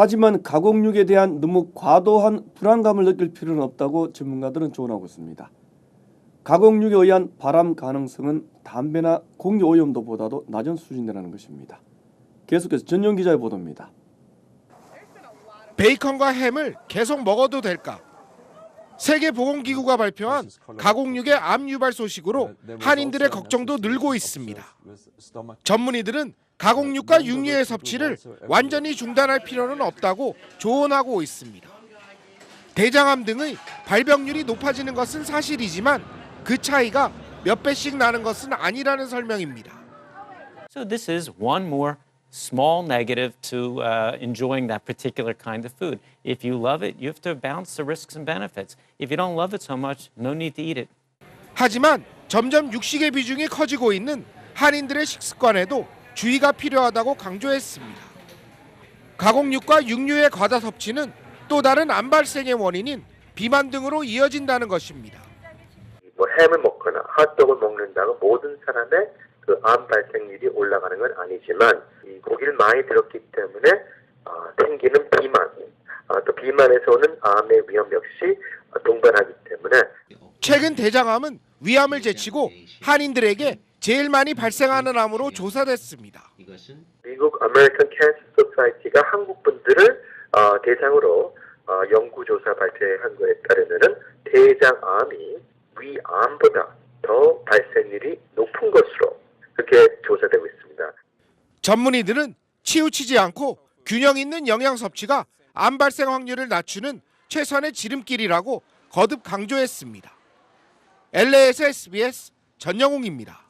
하지만 가공육에 대한 너무 과도한 불안감을 느낄 필요는 없다고 전문가들은 조언하고 있습니다. 가공육에 의한 발암 가능성은 담배나 공기 오염도보다도 낮은 수준이라는 것입니다. 계속해서 전용 기자의 보도입니다. 베이컨과 햄을 계속 먹어도 될까? 세계보건기구가 발표한 가공육의 암 유발 소식으로 한인들의 걱정도 늘고 있습니다. 전문의들은 가공육과 육류의 섭취를 완전히 중단할 필요는 없다고 조언하고 있습니다. 대장암 등의 발병률이 높아지는 것은 사실이지만 그 차이가 몇 배씩 나는 것은 아니라는 설명입니다. So this is one more small negative to uh, enjoying that particular kind of food. If you love it, you have to balance the risks and benefits. If you don't love it so much, no need to eat it. 하지만 점점 육식의 비중이 커지고 있는 한인들의 식습관에도 주의가 필요하다고 강조했습니다. 가공육과 육류의 과다 섭취는 또 다른 암 발생의 원인인 비만 등으로 이어진다는 것입니다. 뭐 햄을 먹거나 핫도그를 먹는다고 모든 사람의 그 암 발생률이 올라가는 건 아니지만 이 고기를 많이 들었기 때문에 어, 생기는 비만, 어, 또 비만에서 오는 암의 위험 역시 어, 동반하기 때문에 최근 대장암은 위암을 제치고 한인들에게 제일 많이 발생하는 암으로 조사됐습니다. 미국 아메리칸 캔서 소사이티가 한국 분들을 어, 대상으로 어, 연구조사 발표한 거에 따르면은 대장암이 위암보다 더 발생률이 높은 것으로 그렇게 조사되고 있습니다. 전문의들은 치우치지 않고 균형 있는 영양 섭취가 암 발생 확률을 낮추는 최선의 지름길이라고 거듭 강조했습니다. LA에서 SBS 전영웅입니다.